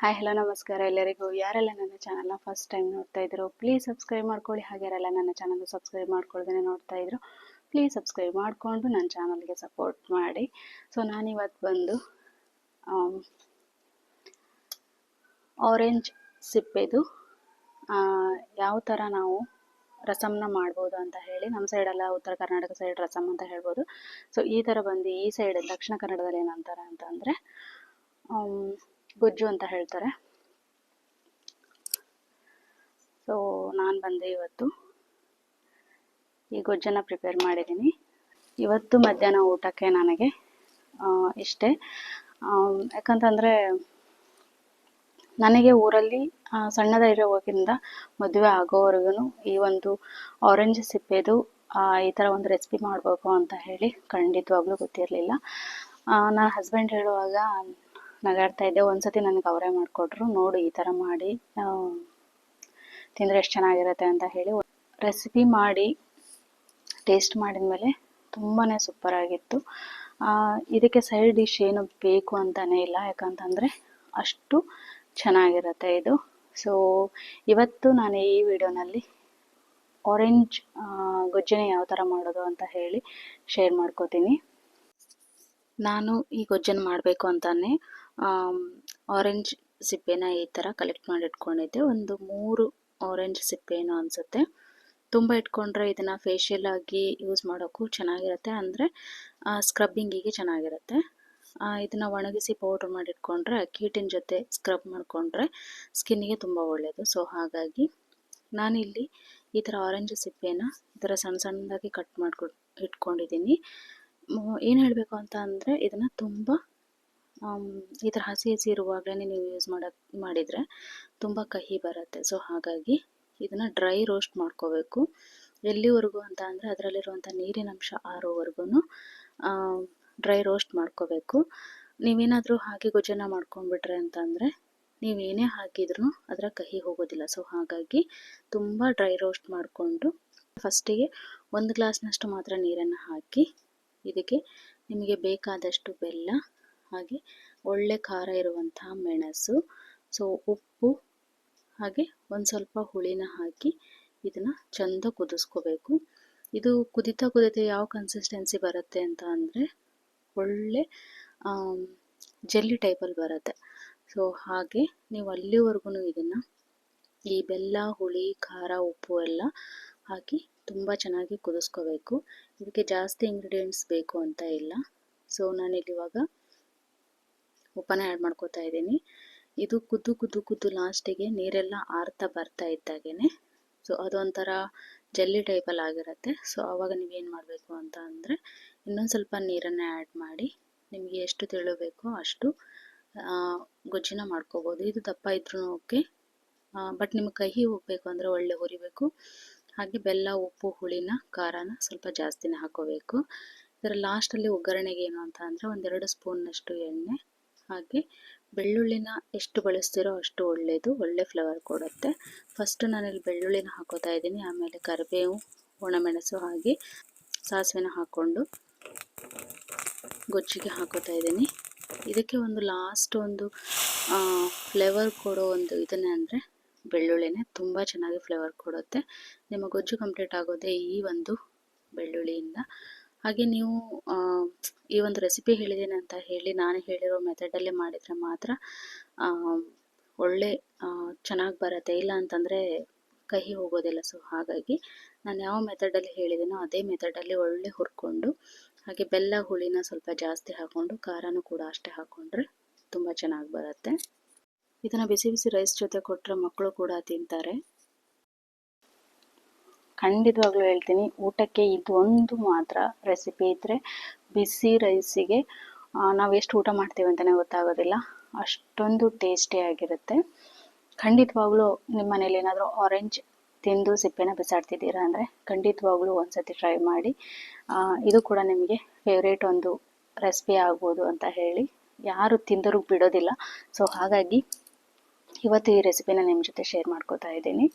Hi hello ನಮಸ್ಕಾರ. ಎಲ್ಲರಿಗೂ ಯಾರೆಲ್ಲ ನನ್ನ ಚಾನಲ್ನ ಫಸ್ಟ್ ಟೈಮ್ ನೋಡ್ತಾ ಇದ್ರು ಪ್ಲೀಸ್ ಸಬ್ಸ್ಕ್ರೈಬ್ ಮಾಡ್ಕೊಳ್ಳಿ. ಹಾಗೆ ಯಾರೆಲ್ಲ ನನ್ನ ಚಾನಲ್ ಸಬ್ಸ್ಕ್ರೈಬ್ ಮಾಡ್ಕೊಳ್ದೇ ನೋಡ್ತಾ ಇದ್ರು ಪ್ಲೀಸ್ ಸಬ್ಸ್ಕ್ರೈಬ್ ಮಾಡಿಕೊಂಡು ನನ್ನ ಚಾನಲ್ಗೆ ಸಪೋರ್ಟ್ ಮಾಡಿ. ಸೊ ನಾನಿವತ್ತು ಬಂದು ಆರೆಂಜ್ ಸಿಪ್ಪೆದು ಆ, ಯಾವ ಥರ ನಾವು ರಸಮ್ನ ಮಾಡ್ಬೋದು ಅಂತ ಹೇಳಿ ನಮ್ಮ ಸೈಡೆಲ್ಲ ಉತ್ತರ ಕರ್ನಾಟಕ ಸೈಡ್ ರಸಮ್ ಅಂತ ಹೇಳ್ಬೋದು. ಸೊ ಈ ಥರ ಬಂದು ಈ ಸೈಡ್ ದಕ್ಷಿಣ ಕನ್ನಡದಲ್ಲಿ ಏನಂತಾರೆ ಅಂತಂದರೆ ಗೊಜ್ಜು ಅಂತ ಹೇಳ್ತಾರೆ. ಸೊ ನಾನು ಬಂದೆ ಇವತ್ತು. ಈ ಗೊಜ್ಜನ್ನು ಪ್ರಿಪೇರ್ ಮಾಡಿದ್ದೀನಿ. ಇವತ್ತು ಮಧ್ಯಾಹ್ನ ಊಟಕ್ಕೆ ನನಗೆ ಇಷ್ಟೇ. ಯಾಕಂತಂದರೆ ನನಗೆ ಊರಲ್ಲಿ ಸಣ್ಣದಾಗಿರೋಕ್ಕಿಂತ ಮದುವೆ ಆಗೋವರೆಗೂ ಈ ಒಂದು ಆರೆಂಜ್ ಸಿಪ್ಪೆದು ಈ ಥರ ಒಂದು ರೆಸಿಪಿ ಮಾಡಬೇಕು ಅಂತ ಹೇಳಿ ಖಂಡಿತವಾಗ್ಲೂ ಗೊತ್ತಿರಲಿಲ್ಲ. ನನ್ನ ಹಸ್ಬೆಂಡ್ ಹೇಳುವಾಗ ನಗಾಡ್ತಾ ಇದ್ದೆ. ಒಂದ್ಸತಿ ನನಗೆ ಅವರೇ ಮಾಡಿಕೊಟ್ರು. ನೋಡು, ಈ ಥರ ಮಾಡಿ ತಿಂದರೆ ಎಷ್ಟು ಚೆನ್ನಾಗಿರುತ್ತೆ ಅಂತ ಹೇಳಿ ರೆಸಿಪಿ ಮಾಡಿ ಟೇಸ್ಟ್ ಮಾಡಿದ್ಮೇಲೆ ತುಂಬಾ ಸೂಪರ್ ಆಗಿತ್ತು. ಇದಕ್ಕೆ ಸೈಡ್ ಡಿಶ್ ಏನು ಬೇಕು ಅಂತಾನೆ ಇಲ್ಲ. ಯಾಕಂತಂದರೆ ಅಷ್ಟು ಚೆನ್ನಾಗಿರುತ್ತೆ ಇದು. ಸೊ ಇವತ್ತು ನಾನು ಈ ವಿಡಿಯೋನಲ್ಲಿ ಆರೆಂಜ್ ಗೊಜ್ಜನೆ ಯಾವ ಥರ ಮಾಡೋದು ಅಂತ ಹೇಳಿ ಶೇರ್ ಮಾಡ್ಕೋತೀನಿ. ನಾನು ಈ ಗೊಜ್ಜನ್ನು ಮಾಡಬೇಕು ಅಂತಾನೆ ಆರೆಂಜ್ ಸಿಪ್ಪೆನ ಈ ಥರ ಕಲೆಕ್ಟ್ ಮಾಡಿ ಇಟ್ಕೊಂಡಿದ್ದೆ. ಒಂದು ಮೂರು ಆರೆಂಜ್ ಸಿಪ್ಪೆನೋ ಅನಿಸುತ್ತೆ. ತುಂಬ ಇಟ್ಕೊಂಡ್ರೆ ಇದನ್ನು ಫೇಶಿಯಲ್ ಆಗಿ ಯೂಸ್ ಮಾಡೋಕ್ಕೂ ಚೆನ್ನಾಗಿರುತ್ತೆ. ಅಂದರೆ ಸ್ಕ್ರಬ್ಬಿಂಗಿಗೆ ಚೆನ್ನಾಗಿರುತ್ತೆ. ಇದನ್ನು ಒಣಗಿಸಿ ಪೌಡ್ರ್ ಮಾಡಿ ಇಟ್ಕೊಂಡ್ರೆ ಅಕ್ಕಿ ಜೊತೆ ಸ್ಕ್ರಬ್ ಮಾಡಿಕೊಂಡ್ರೆ ಸ್ಕಿನ್ನಿಗೆ ತುಂಬ ಒಳ್ಳೆಯದು ಸೊ ಹಾಗಾಗಿ ನಾನಿಲ್ಲಿ ಈ ಥರ ಆರೆಂಜ್ ಸಿಪ್ಪೆನ ಈ ಥರ ಸಣ್ಣ ಸಣ್ಣದಾಗಿ ಕಟ್ ಮಾಡ್ಕೊಂಡು, ಇಟ್ಕೊಂಡಿದ್ದೀನಿ. ಏನು ಹೇಳಬೇಕು ಅಂತ ಅಂದರೆ, ಇದನ್ನು ತುಂಬ ಈ ಥರ ಹಸಿ ಹಸಿ ಇರುವಾಗಲೇ ನೀವು ಯೂಸ್ ಮಾಡೋಕ್ಕೆ ಮಾಡಿದರೆ ತುಂಬ ಕಹಿ ಬರುತ್ತೆ. ಸೊ ಹಾಗಾಗಿ ಇದನ್ನು ಡ್ರೈ ರೋಸ್ಟ್ ಮಾಡ್ಕೋಬೇಕು. ಎಲ್ಲಿವರೆಗೂ ಅಂತ ಅಂದರೆ ಅದರಲ್ಲಿರುವಂಥ ನೀರಿನ ಅಂಶ ಆರೋವರೆಗೂ ಡ್ರೈ ರೋಸ್ಟ್ ಮಾಡ್ಕೋಬೇಕು. ನೀವೇನಾದರೂ ಹಾಕಿ ಗೊಜ್ಜನ್ನ ಮಾಡ್ಕೊಂಡ್ಬಿಟ್ರೆ ಅಂತಂದರೆ ನೀವೇನೇ ಹಾಕಿದ್ರೂ ಅದರ ಕಹಿ ಹೋಗೋದಿಲ್ಲ. ಸೊ ಹಾಗಾಗಿ ತುಂಬ ಡ್ರೈ ರೋಸ್ಟ್ ಮಾಡಿಕೊಂಡು ಫಸ್ಟಿಗೆ ಒಂದು ಗ್ಲಾಸ್ನಷ್ಟು ಮಾತ್ರ ನೀರನ್ನು ಹಾಕಿ, ಇದಕ್ಕೆ ನಿಮಗೆ ಬೇಕಾದಷ್ಟು ಬೆಲ್ಲ ಹಾಗೆ ಒಳ್ಳೆ ಖಾರ ಇರುವಂತಹ ಮೆಣಸು ಸೊ ಉಪ್ಪು, ಹಾಗೆ ಒಂದು ಸ್ವಲ್ಪ ಹುಳಿನ ಹಾಕಿ ಇದನ್ನು ಚಂದ ಕುದಿಸ್ಕೋಬೇಕು. ಇದು ಕುದಿತಾ ಕುದಿತಾ ಯಾವ ಕನ್ಸಿಸ್ಟೆನ್ಸಿ ಬರುತ್ತೆ ಅಂತ ಅಂದರೆ ಒಳ್ಳೆ ಜೆಲ್ಲಿ ಟೈಪಲ್ಲಿ ಬರುತ್ತೆ. ಸೊ ಹಾಗೆ ನೀವು ಅಲ್ಲಿವರೆಗೂ ಇದನ್ನು ಈ ಬೆಲ್ಲ, ಹುಳಿ, ಖಾರ, ಉಪ್ಪು ಎಲ್ಲ ಹಾಕಿ ತುಂಬ ಚೆನ್ನಾಗಿ ಕುದಿಸ್ಕೋಬೇಕು. ಇದಕ್ಕೆ ಜಾಸ್ತಿ ಇಂಗ್ರೀಡಿಯೆಂಟ್ಸ್ ಬೇಕು ಅಂತ ಇಲ್ಲ. ಸೊ ನಾನಿಲ್ಲಿ ಇವಾಗ ಉಪ್ಪನ್ನ ಆ್ಯಡ್ ಮಾಡ್ಕೋತಾ ಇದ್ದೀನಿ. ಇದು ಕುದ್ದು ಕುದ್ದು ಕುದ್ದು ಲಾಸ್ಟಿಗೆ ನೀರೆಲ್ಲ ಆರ್ತಾ ಬರ್ತಾ ಇದ್ದಾಗೇನೆ ಸೊ ಅದೊಂಥರ ಜಲ್ಲಿ ಟೈಪಲ್ಲಿ ಆಗಿರುತ್ತೆ. ಸೊ ಆವಾಗ ನೀವೇನು ಮಾಡಬೇಕು ಅಂತ ಅಂದರೆ ಇನ್ನೊಂದು ಸ್ವಲ್ಪ ನೀರನ್ನು ಆ್ಯಡ್ ಮಾಡಿ ನಿಮಗೆ ಎಷ್ಟು ತೆಳು ಬೇಕೋ ಅಷ್ಟು ಗೊಜ್ಜಿನ ಮಾಡ್ಕೋಬೋದು. ಇದು ದಪ್ಪ ಇದ್ರೂ ಓಕೆ ಬಟ್ ನಿಮಗೆ ಕಹಿ ಹೋಗಬೇಕು ಅಂದರೆ ಒಳ್ಳೆ ಹುರಿಬೇಕು. ಹಾಗೆ ಬೆಲ್ಲ, ಉಪ್ಪು, ಹುಳಿನ, ಖಾರನ ಸ್ವಲ್ಪ ಜಾಸ್ತಿನೇ ಹಾಕೋಬೇಕು. ಇದರ ಲಾಸ್ಟಲ್ಲಿ ಒಗ್ಗರಣೆಗೆ ಏನು ಅಂತ ಅಂದರೆ ಒಂದೆರಡು ಸ್ಪೂನ್ನಷ್ಟು ಎಣ್ಣೆ ಹಾಗೆ ಬೆಳ್ಳುಳ್ಳಿನ ಎಷ್ಟು ಬಳಸ್ತೀರೋ ಅಷ್ಟು ಒಳ್ಳೆಯದು, ಒಳ್ಳೆ ಫ್ಲೇವರ್ ಕೊಡುತ್ತೆ. ಫಸ್ಟ್ ನಾನಿಲ್ಲಿ ಬೆಳ್ಳುಳ್ಳಿನ ಹಾಕೋತಾ ಇದ್ದೀನಿ, ಆಮೇಲೆ ಕರಿಬೇವು, ಒಣಮೆಣಸು ಹಾಗೆ ಸಾಸಿವೆನ ಹಾಕ್ಕೊಂಡು ಗೊಜ್ಜಿಗೆ ಹಾಕೋತಾ ಇದ್ದೀನಿ. ಇದಕ್ಕೆ ಒಂದು ಲಾಸ್ಟ್ ಒಂದು ಫ್ಲೇವರ್ ಕೊಡೋ ಒಂದು ಇದನ್ನೇ ಅಂದರೆ ಬೆಳ್ಳುಳ್ಳಿನೇ ತುಂಬ ಚೆನ್ನಾಗಿ ಫ್ಲೇವರ್ ಕೊಡುತ್ತೆ. ನಿಮ್ಮ ಗೊಜ್ಜು ಕಂಪ್ಲೀಟ್ ಆಗೋದೇ ಈ ಒಂದು ಬೆಳ್ಳುಳ್ಳಿಯಿಂದ. ಹಾಗೆ ನೀವು ಈ ಒಂದು ರೆಸಿಪಿ ಹೇಳಿದ್ದೀನಿ ಅಂತ ಹೇಳಿ ನಾನು ಹೇಳಿರೋ ಮೆಥಡಲ್ಲೇ ಮಾಡಿದರೆ ಮಾತ್ರ ಒಳ್ಳೆ ಚೆನ್ನಾಗಿ ಬರುತ್ತೆ. ಇಲ್ಲ ಅಂತಂದರೆ ಕಹಿ ಹೋಗೋದಿಲ್ಲ. ಸೊ ಹಾಗಾಗಿ ನಾನು ಯಾವ ಮೆಥಡಲ್ಲಿ ಹೇಳಿದ್ದೀನೋ ಅದೇ ಮೆಥಡಲ್ಲಿ ಒಳ್ಳೆ ಹುರ್ಕೊಂಡು, ಹಾಗೆ ಬೆಲ್ಲ ಹುಳಿನ ಸ್ವಲ್ಪ ಜಾಸ್ತಿ ಹಾಕ್ಕೊಂಡು ಖಾರನೂ ಕೂಡ ಅಷ್ಟೇ ಹಾಕ್ಕೊಂಡ್ರೆ ತುಂಬ ಚೆನ್ನಾಗಿ ಬರುತ್ತೆ. ಇದನ್ನು ಬಿಸಿ ಬಿಸಿ ರೈಸ್ ಜೊತೆ ಕೊಟ್ಟರೆ ಮಕ್ಕಳು ಕೂಡ ತಿಂತಾರೆ. ಖಂಡಿತವಾಗ್ಲೂ ಹೇಳ್ತೀನಿ, ಊಟಕ್ಕೆ ಇದೊಂದು ಮಾತ್ರ ರೆಸಿಪಿ ಇದ್ದರೆ ಬಿಸಿ ರೈಸಿಗೆ ನಾವು ಎಷ್ಟು ಊಟ ಮಾಡ್ತೀವಿ ಅಂತಲೇ ಗೊತ್ತಾಗೋದಿಲ್ಲ. ಅಷ್ಟೊಂದು ಟೇಸ್ಟಿಯಾಗಿರುತ್ತೆ ಖಂಡಿತವಾಗ್ಲೂ ನಿಮ್ಮ ಮನೇಲಿ ಏನಾದರೂ ಆರೆಂಜ್ ತಿಂದು ಸಿಪ್ಪೆನ ಬಿಸಾಡ್ತಿದ್ದೀರಾ ಅಂದರೆ ಖಂಡಿತವಾಗ್ಲೂ ಒಂದ್ಸತಿ ಟ್ರೈ ಮಾಡಿ. ಇದು ಕೂಡ ನಿಮಗೆ ಫೇವ್ರೇಟ್ ಒಂದು ರೆಸಿಪಿ ಆಗ್ಬೋದು ಅಂತ ಹೇಳಿ. ಯಾರು ತಿಂದರೂ ಬಿಡೋದಿಲ್ಲ. ಸೊ ಹಾಗಾಗಿ ಇವತ್ತು ಈ ರೆಸಿಪಿನ ನಿಮ್ಮ ಜೊತೆ ಶೇರ್ ಮಾಡ್ಕೋತಾ ಇದ್ದೀನಿ.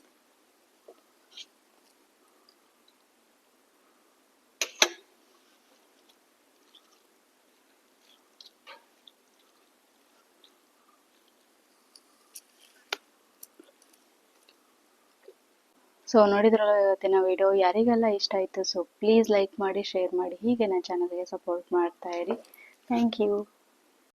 ಸೊ ನೋಡಿದ್ರಲ್ಲ ಇವತ್ತಿನ ವಿಡಿಯೋ ಯಾರಿಗೆಲ್ಲ ಇಷ್ಟ ಆಯಿತು? ಸೊ ಪ್ಲೀಸ್ ಲೈಕ್ ಮಾಡಿ ಶೇರ್ ಮಾಡಿ. ಹೀಗೆ ನನ್ನ ಚಾನಲ್ಗೆ ಸಪೋರ್ಟ್ ಮಾಡ್ತಾ ಇರಿ. Thank you